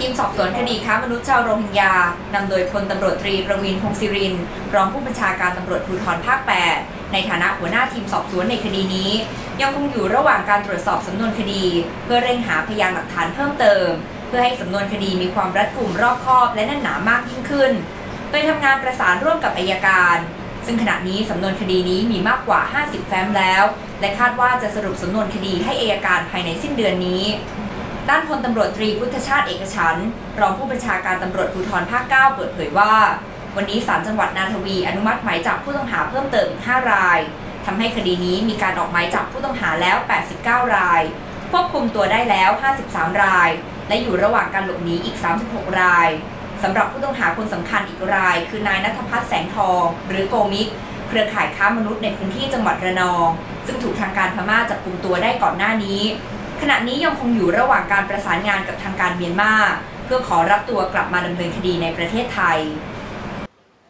ทีมสอบสวนคดีค้ามนุษย์ชาวโรฮิงญานำโดยพลตำรวจตรีประวินพงศิรินร์รองผู้บัญชาการตำรวจภูธรภาค 8 ในฐานะหัวหน้าทีมสอบสวนในคดีนี้ ยังคงอยู่ระหว่างการตรวจสอบสำนวนคดี เพื่อเร่งหาพยานหลักฐานเพิ่มเติม เพื่อให้สำนวนคดีมีความรัดกุมรอบคอบและแน่นหนามากยิ่งขึ้น โดยทำงานประสานร่วมกับอายการ ซึ่งขณะนี้สำนวนคดีนี้มีมากกว่า 50 แฟ้มแล้ว และคาดว่าจะสรุปสำนวนคดีให้อายการภายในสิ้นเดือนนี้ ด้านพลตำรวจตรีพุทธชาติเอกฉันรองผู้บัญชาการตำรวจภูธรภาค 9 เปิดเผยว่า วันนี้ศาลจังหวัดนาทวีอนุมัติหมายจับผู้ต้องหาเพิ่มเติมอีก 5 รายทำให้คดีนี้มีการออกหมายจับผู้ต้องหาแล้ว 89 ราย ควบคุมตัวได้แล้ว 53 ราย และอยู่ระหว่างการหลบหนีอีก 36 รายสำหรับผู้ต้องหาคนสำคัญอีกราย คือนายนัทพัฒน์แสงทอง หรือโกมิก เครือข่ายค้ามนุษย์ในพื้นที่จังหวัดระนอง ซึ่งถูกทางการพม่าจับกลุ่มตัวได้ก่อนหน้านี้ ขณะนี้ยังคงอยู่ระหว่างการประสานงานกับทางการเมียนมาเพื่อขอรับตัวกลับมาดำเนินคดีในประเทศไทย